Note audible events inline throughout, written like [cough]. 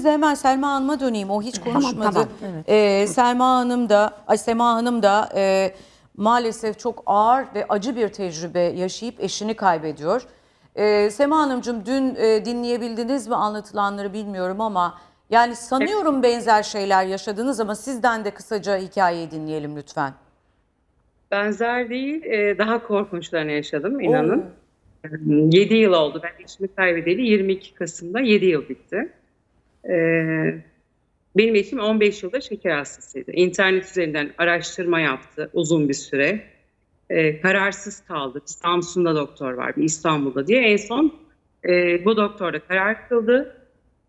izninizle hemen Selma Hanım'a döneyim. O hiç konuşmadı. tamam, evet. Ee, Selma Hanım da, ay Sema Hanım da e, maalesef çok ağır ve acı bir tecrübe yaşayıp eşini kaybediyor. Ee, Sema Hanımcığım dün e, dinleyebildiniz mi anlatılanları bilmiyorum ama yani sanıyorum benzer şeyler yaşadınız ama sizden de kısaca hikayeyi dinleyelim lütfen. Benzer değil, e, daha korkunçlarını yaşadım inanın. 7 yıl oldu. Ben eşimi kaybedeli 22 Kasım'da 7 yıl bitti. E, benim eşim 15 yılda şeker hastasıydı. İnternet üzerinden araştırma yaptı uzun bir süre. E, kararsız kaldı. Samsun'da doktor var, bir İstanbul'da diye. En son e, bu doktor da karar kıldı.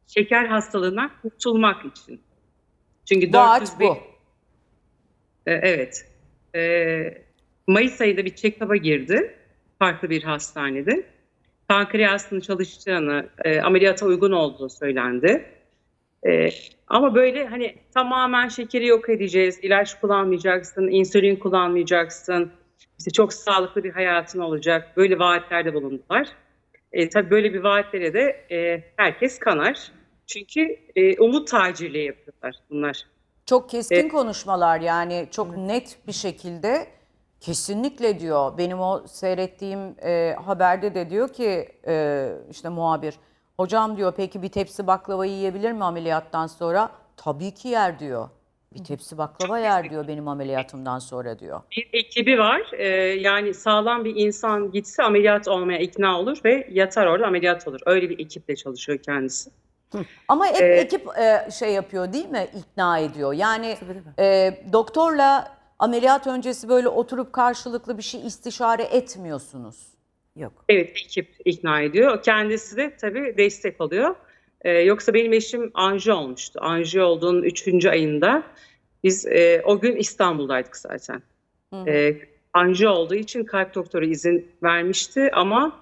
Şeker hastalığından kurtulmak için. Çünkü Vaat 400 bin- bu. e, Evet. E, Mayıs ayında bir check-up'a girdi. Farklı bir hastanede. Pankreasının çalıştığını, e, ameliyata uygun olduğu söylendi. E, ama böyle hani tamamen şekeri yok edeceğiz, ilaç kullanmayacaksın, insülin kullanmayacaksın, işte çok sağlıklı bir hayatın olacak. Böyle vaatlerde bulundular. E, tabii böyle bir vaatlere de e, herkes kanar. Çünkü e, umut tacirliği yapıyorlar bunlar. Çok keskin Evet. konuşmalar yani çok net bir şekilde kesinlikle diyor. Benim o seyrettiğim e, haberde de diyor ki e, işte muhabir hocam diyor peki bir tepsi baklava yiyebilir mi ameliyattan sonra? Tabii ki yer diyor. Bir tepsi baklava yer diyor benim ameliyatımdan sonra diyor. bir ekibi var. Ee, yani sağlam bir insan gitse ameliyat olmaya ikna olur ve yatar orada ameliyat olur. Öyle bir ekiple çalışıyor kendisi. Ama hep Ee, ekip e, şey yapıyor değil mi? İkna ediyor. Yani e, doktorla ameliyat öncesi böyle oturup karşılıklı bir şey istişare etmiyorsunuz. Yok. Evet ekip ikna ediyor. Kendisi de tabii destek oluyor. Ee, yoksa benim eşim anji olmuştu. Anji olduğunun 3. ayında biz e, o gün İstanbul'daydık zaten. Ee, anji olduğu için kalp doktoru izin vermişti ama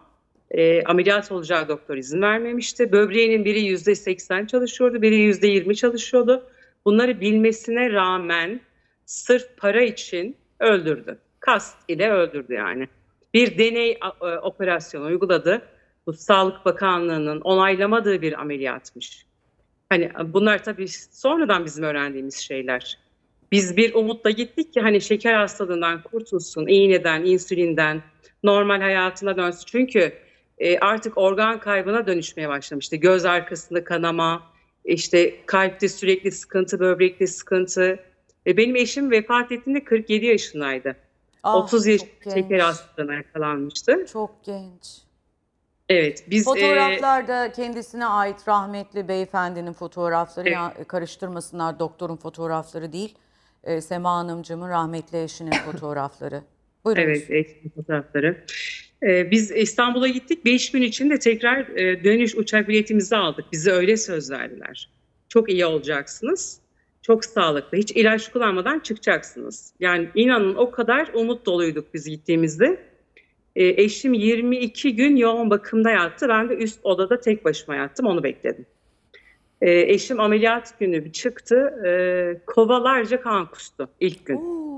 e, ameliyat olacağı doktor izin vermemişti. Böbreğinin biri yüzde seksen çalışıyordu, biri yüzde yirmi çalışıyordu. Bunları bilmesine rağmen sırf para için öldürdü. Kast ile öldürdü yani. Bir deney e, operasyonu uyguladı. Bu Sağlık Bakanlığı'nın onaylamadığı bir ameliyatmış. Hani bunlar tabii sonradan bizim öğrendiğimiz şeyler. Biz bir umutla gittik ki hani şeker hastalığından kurtulsun, iğneden, insülinden, normal hayatına dönsün. Çünkü e, artık organ kaybına dönüşmeye başlamıştı. Göz arkasında kanama, işte kalpte sürekli sıkıntı, böbrekte sıkıntı. E, benim eşim vefat ettiğinde 47 yaşındaydı. Ah, 30 yaş şeker hastalığına yakalanmıştı. Çok genç. Evet, biz e, Fotoğraflarda kendisine ait rahmetli beyefendinin fotoğrafları Evet. ya, karıştırmasınlar doktorun fotoğrafları değil. E, Sema Hanımcığımın rahmetli eşinin [coughs] fotoğrafları. Buyurun. Evet, eski fotoğrafları. Ee, biz İstanbul'a gittik. Beş gün içinde tekrar e, dönüş uçak biletimizi aldık. Bize öyle söz verdiler. Çok iyi olacaksınız. Çok sağlıklı. Hiç ilaç kullanmadan çıkacaksınız. Yani inanın o kadar umut doluyduk biz gittiğimizde. Ee, eşim 22 gün yoğun bakımda yattı. Ben de üst odada tek başıma yattım. Onu bekledim. Ee, eşim ameliyat günü bir çıktı. Ee, kovalarca kan kustu ilk gün. Oo.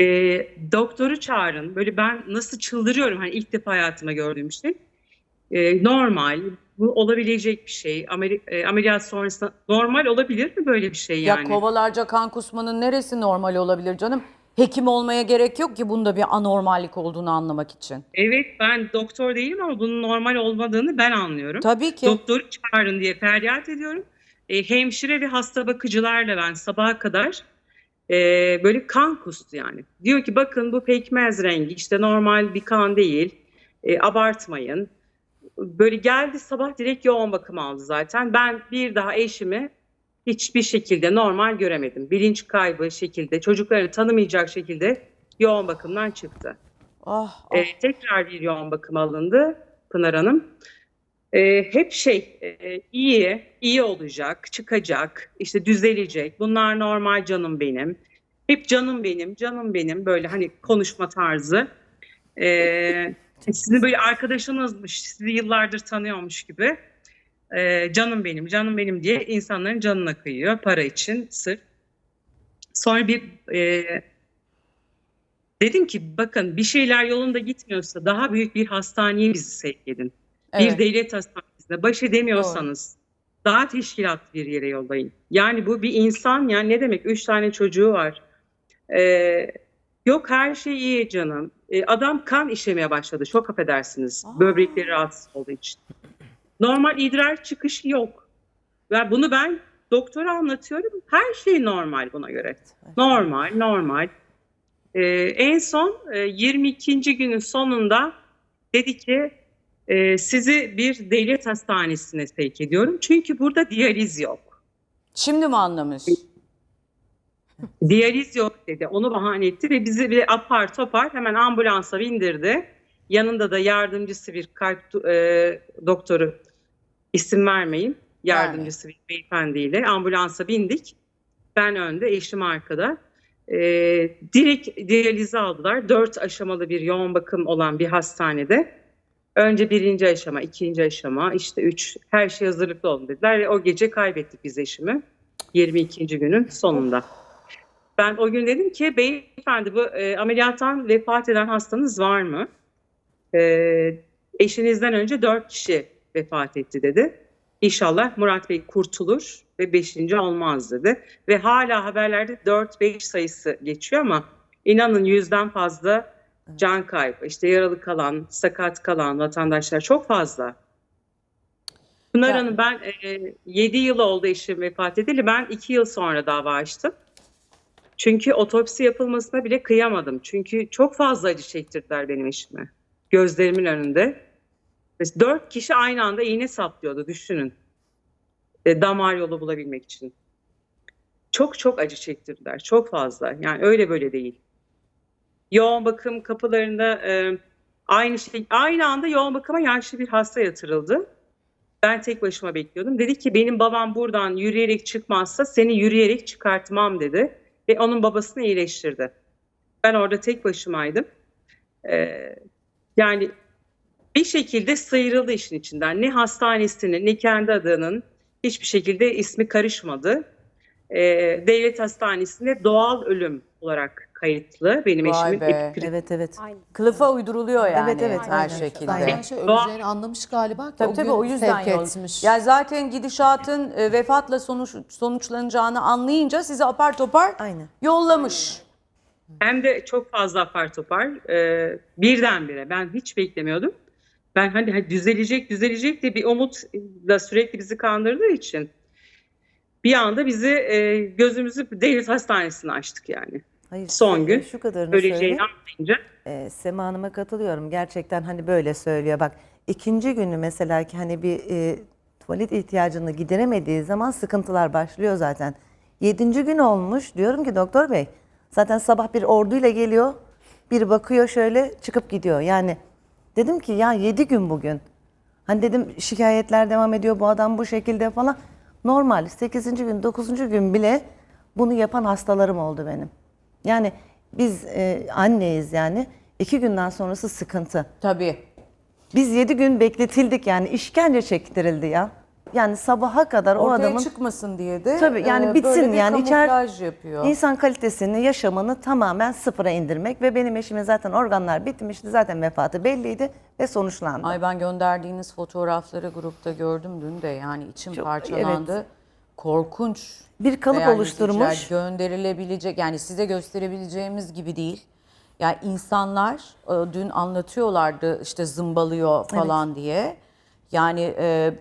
E, doktoru çağırın. Böyle ben nasıl çıldırıyorum hani ilk defa hayatımda gördüğüm şey. E, normal, bu olabilecek bir şey. Ameli- e, ameliyat sonrasında normal olabilir mi böyle bir şey Ya yani? kovalarca kan kusmanın neresi normal olabilir canım? Hekim olmaya gerek yok ki bunda bir anormallik olduğunu anlamak için. Evet ben doktor değilim ama bunun normal olmadığını ben anlıyorum. Tabii ki. Doktoru çağırın diye feryat ediyorum. E, hemşire ve hasta bakıcılarla ben sabaha kadar e, böyle kan kustu yani. Diyor ki bakın bu pekmez rengi işte normal bir kan değil. E, abartmayın. Böyle geldi sabah direkt yoğun bakım aldı zaten. Ben bir daha eşimi hiçbir şekilde normal göremedim. Bilinç kaybı şekilde çocukları tanımayacak şekilde yoğun bakımdan çıktı. Ah, ah. Ee, tekrar bir yoğun bakım alındı Pınar Hanım. Ee, hep şey e, iyi, iyi olacak, çıkacak, işte düzelecek. Bunlar normal canım benim. Hep canım benim, canım benim böyle hani konuşma tarzı. Ee, sizin böyle arkadaşınızmış, sizi yıllardır tanıyormuş gibi. Ee, canım benim, canım benim diye insanların canına kıyıyor para için sırf. Sonra bir e, Dedim ki bakın bir şeyler yolunda gitmiyorsa daha büyük bir hastaneye bizi sevk edin. Evet. Bir devlet hastanesine baş edemiyorsanız daha teşkilatlı bir yere yollayın. Yani bu bir insan yani ne demek? Üç tane çocuğu var. Ee, yok her şey iyi canım. Ee, adam kan işemeye başladı. Çok affedersiniz. Aa. Böbrekleri rahatsız olduğu için. Normal idrar çıkışı yok. Ve bunu ben doktora anlatıyorum. Her şey normal buna göre. Normal, normal. Ee, en son e, 22. günün sonunda dedi ki e, sizi bir devlet hastanesine sevk ediyorum. Çünkü burada diyaliz yok. Şimdi mi anlamış? Diyaliz yok dedi. Onu bahane etti ve bizi bir apar topar hemen ambulansa bindirdi. Yanında da yardımcısı bir kalp e, doktoru isim vermeyin. Yardımcısı bir beyefendiyle ambulansa bindik. Ben önde, eşim arkada. E, direkt diyalize aldılar. Dört aşamalı bir yoğun bakım olan bir hastanede. Önce birinci aşama, ikinci aşama, işte üç, her şey hazırlıklı olun dediler. Ve o gece kaybettik biz eşimi. 22. günün sonunda. Ben o gün dedim ki beyefendi bu e, ameliyattan vefat eden hastanız var mı? E, eşinizden önce dört kişi vefat etti dedi. İnşallah Murat Bey kurtulur ve beşinci olmaz dedi. Ve hala haberlerde 4-5 sayısı geçiyor ama inanın yüzden fazla can kaybı, işte yaralı kalan, sakat kalan vatandaşlar çok fazla. Pınar Hanım ben e, 7 yıl oldu eşim vefat edeli. Ben 2 yıl sonra dava açtım. Çünkü otopsi yapılmasına bile kıyamadım. Çünkü çok fazla acı çektirdiler benim eşime. Gözlerimin önünde. Dört kişi aynı anda iğne saplıyordu düşünün. E, damar yolu bulabilmek için. Çok çok acı çektirdiler. Çok fazla. Yani öyle böyle değil. Yoğun bakım kapılarında e, aynı şey aynı anda yoğun bakıma yaşlı bir hasta yatırıldı. Ben tek başıma bekliyordum. Dedi ki benim babam buradan yürüyerek çıkmazsa seni yürüyerek çıkartmam dedi. Ve onun babasını iyileştirdi. Ben orada tek başımaydım. Ee, yani bir şekilde sıyrıldı işin içinden. Ne hastanesinin ne kendi adının hiçbir şekilde ismi karışmadı. Ee, devlet hastanesinde doğal ölüm olarak kayıtlı benim Vay eşimin be. epikriz Evet evet. Aynen. Kılıfa uyduruluyor yani Evet, evet, her aynen. şekilde. Aynen. şey öleceğini anlamış galiba ki Tabii o tabii o yüzden sevk etmiş. Ya zaten gidişatın e, vefatla sonuç sonuçlanacağını anlayınca sizi apar topar Aynen. yollamış. Hem de çok fazla apar topar. E, birdenbire. Ben hiç beklemiyordum. Ben hani, hani düzelecek düzelecek diye bir umutla sürekli bizi kandırdığı için bir anda bizi e, gözümüzü devlet hastanesine açtık yani. Hayır, Son gün şu kadarını Öleceğini söyleyeyim. anlayınca Ee, Sema Hanım'a katılıyorum. Gerçekten hani böyle söylüyor. Bak ikinci günü mesela ki hani bir e, tuvalet ihtiyacını gideremediği zaman sıkıntılar başlıyor zaten. Yedinci gün olmuş. Diyorum ki doktor bey zaten sabah bir orduyla geliyor. Bir bakıyor şöyle çıkıp gidiyor. Yani dedim ki ya yedi gün bugün. Hani dedim şikayetler devam ediyor bu adam bu şekilde falan. Normal 8. gün 9. gün bile bunu yapan hastalarım oldu benim. Yani biz e, anneyiz yani iki günden sonrası sıkıntı. Tabii. Biz yedi gün bekletildik yani işkence çektirildi ya. Yani sabaha kadar o Ortaya adamın çıkmasın diye de Tabii yani e, bitsin böyle bir yani içer kamuflaj yapıyor. insan kalitesini, yaşamını tamamen sıfıra indirmek ve benim eşimin zaten organlar bitmişti. Zaten vefatı belliydi ve sonuçlandı. Ay ben gönderdiğiniz fotoğrafları grupta gördüm dün de yani içim Çok- parçalandı. Korkunç. Bir kalıp değerli oluşturmuş. Gönderilebilecek yani size gösterebileceğimiz gibi değil. Yani insanlar e, dün anlatıyorlardı işte zımbalıyor falan diye. Yani e,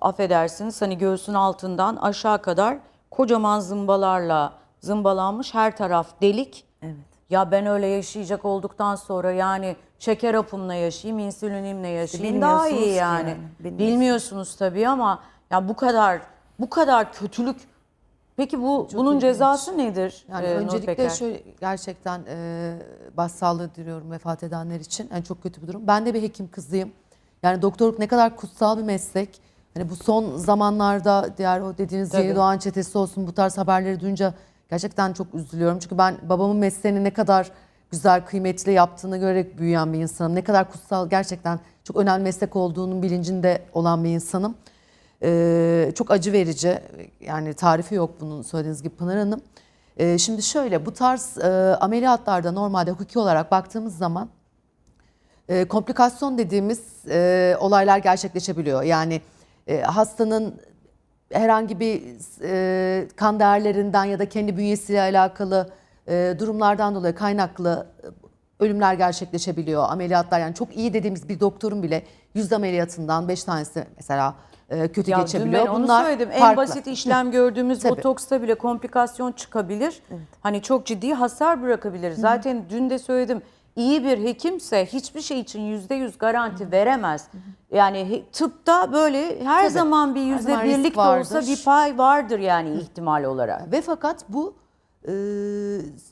affedersiniz hani göğsün altından aşağı kadar kocaman zımbalarla zımbalanmış her taraf delik. Evet. Ya ben öyle yaşayacak olduktan sonra yani şeker hapımla yaşayayım, insülinimle yaşayayım daha iyi yani. yani, bilmiyorsunuz. Bilmiyorsunuz tabii ama ya bu kadar bu kadar kötülük. Peki bu bunun ilginç. cezası nedir? Yani e, öncelikle şöyle gerçekten e, başsağlığı diliyorum vefat edenler için. Yani çok kötü bir durum. Ben de bir hekim kızıyım. Yani doktorluk ne kadar kutsal bir meslek. Hani bu son zamanlarda diğer o dediğiniz Tabii. Yeni Doğan çetesi olsun bu tarz haberleri duyunca gerçekten çok üzülüyorum. Çünkü ben babamın mesleğini ne kadar güzel, kıymetli yaptığını görerek büyüyen bir insanım. Ne kadar kutsal gerçekten çok önemli meslek olduğunun bilincinde olan bir insanım. Ee, çok acı verici. Yani tarifi yok bunun söylediğiniz gibi Pınar Hanım. Ee, şimdi şöyle bu tarz e, ameliyatlarda normalde hukuki olarak baktığımız zaman e, komplikasyon dediğimiz e, olaylar gerçekleşebiliyor. Yani hastanın herhangi bir kan değerlerinden ya da kendi bünyesiyle alakalı durumlardan dolayı kaynaklı ölümler gerçekleşebiliyor. Ameliyatlar yani çok iyi dediğimiz bir doktorun bile yüz ameliyatından 5 tanesi mesela e, kötü Ya dün geçebiliyor. ben onu Bunlar söyledim. En farklı. basit işlem gördüğümüz [laughs] Tabii. botoksta bile komplikasyon çıkabilir. Hani çok ciddi hasar bırakabilir. Zaten dün de söyledim. İyi bir hekimse hiçbir şey için yüzde yüz garanti veremez. Yani he- tıpta böyle her Tabii. zaman bir yüzde birlik de olsa bir pay vardır yani ihtimal olarak. Ve fakat bu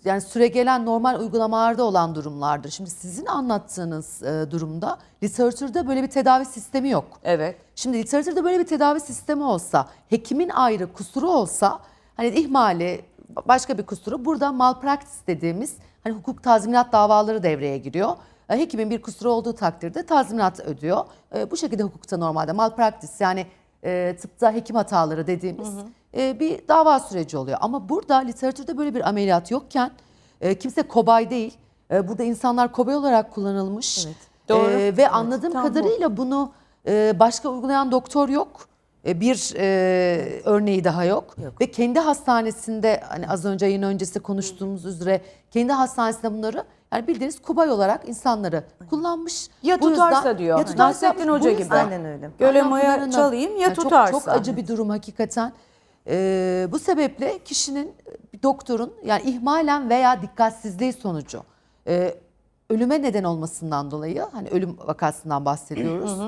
yani süregelen normal uygulamalarda olan durumlardır. Şimdi sizin anlattığınız e, durumda literatürde böyle bir tedavi sistemi yok. Evet. Şimdi literatürde böyle bir tedavi sistemi olsa, hekimin ayrı kusuru olsa, hani ihmali, başka bir kusuru, burada malpraktis dediğimiz hani hukuk tazminat davaları devreye giriyor. E, Hekimin bir kusuru olduğu takdirde tazminat ödüyor. E, Bu şekilde hukukta normalde malpraktis yani tıpta hekim hataları dediğimiz e, bir dava süreci oluyor. Ama burada literatürde böyle bir ameliyat yokken e, kimse kobay değil. E, Burada insanlar kobay olarak kullanılmış. Doğru. E, ve anladığım tam bu. kadarıyla bunu e, başka uygulayan doktor yok. E, bir e, örneği daha yok. Ve kendi hastanesinde hani az önce yayın öncesi konuştuğumuz üzere kendi hastanesinde bunları yani bildiğiniz kubay olarak insanları kullanmış. Ya Bu yüzden- tutarsa diyor. Ya tutarsa Nasrettin bu Hoca gibi. yüzden- Aynen öyle. Göle maya çalayım ya Yani çok- tutarsa. Çok, acı bir durum hakikaten. Ee, bu sebeple kişinin, bir doktorun yani ihmalen veya dikkatsizliği sonucu e, ölüme neden olmasından dolayı hani ölüm vakasından bahsediyoruz.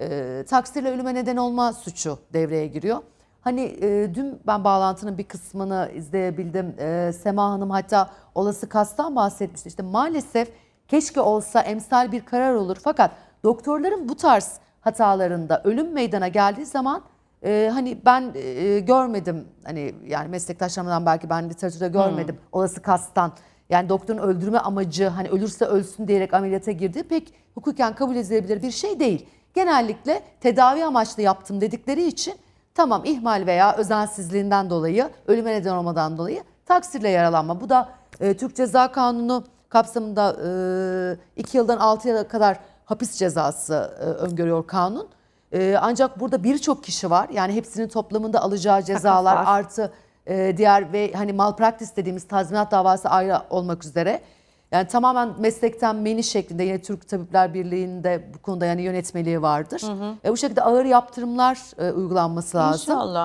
e, taksirle ölüme neden olma suçu devreye giriyor. Hani e, dün ben bağlantının bir kısmını izleyebildim. E, Sema Hanım hatta olası kastan bahsetmişti. İşte maalesef keşke olsa emsal bir karar olur. Fakat doktorların bu tarz hatalarında ölüm meydana geldiği zaman e, hani ben e, görmedim hani yani meslektaşlarımdan belki ben literatürde görmedim olası kastan. Yani doktorun öldürme amacı hani ölürse ölsün diyerek ameliyata girdi pek hukuken kabul edilebilir bir şey değil. Genellikle tedavi amaçlı yaptım dedikleri için tamam ihmal veya özensizliğinden dolayı ölüme neden olmadan dolayı taksirle yaralanma. Bu da e, Türk Ceza Kanunu kapsamında 2 yıldan 6 yıla kadar hapis cezası e, öngörüyor kanun. E, ancak burada birçok kişi var. Yani hepsinin toplamında alacağı cezalar var. artı e, diğer ve hani malpraktis dediğimiz tazminat davası ayrı olmak üzere. Yani tamamen meslekten meni şeklinde yine Türk Tabipler Birliği'nde bu konuda yani yönetmeliği vardır. E, bu şekilde ağır yaptırımlar e, uygulanması lazım. İnşallah.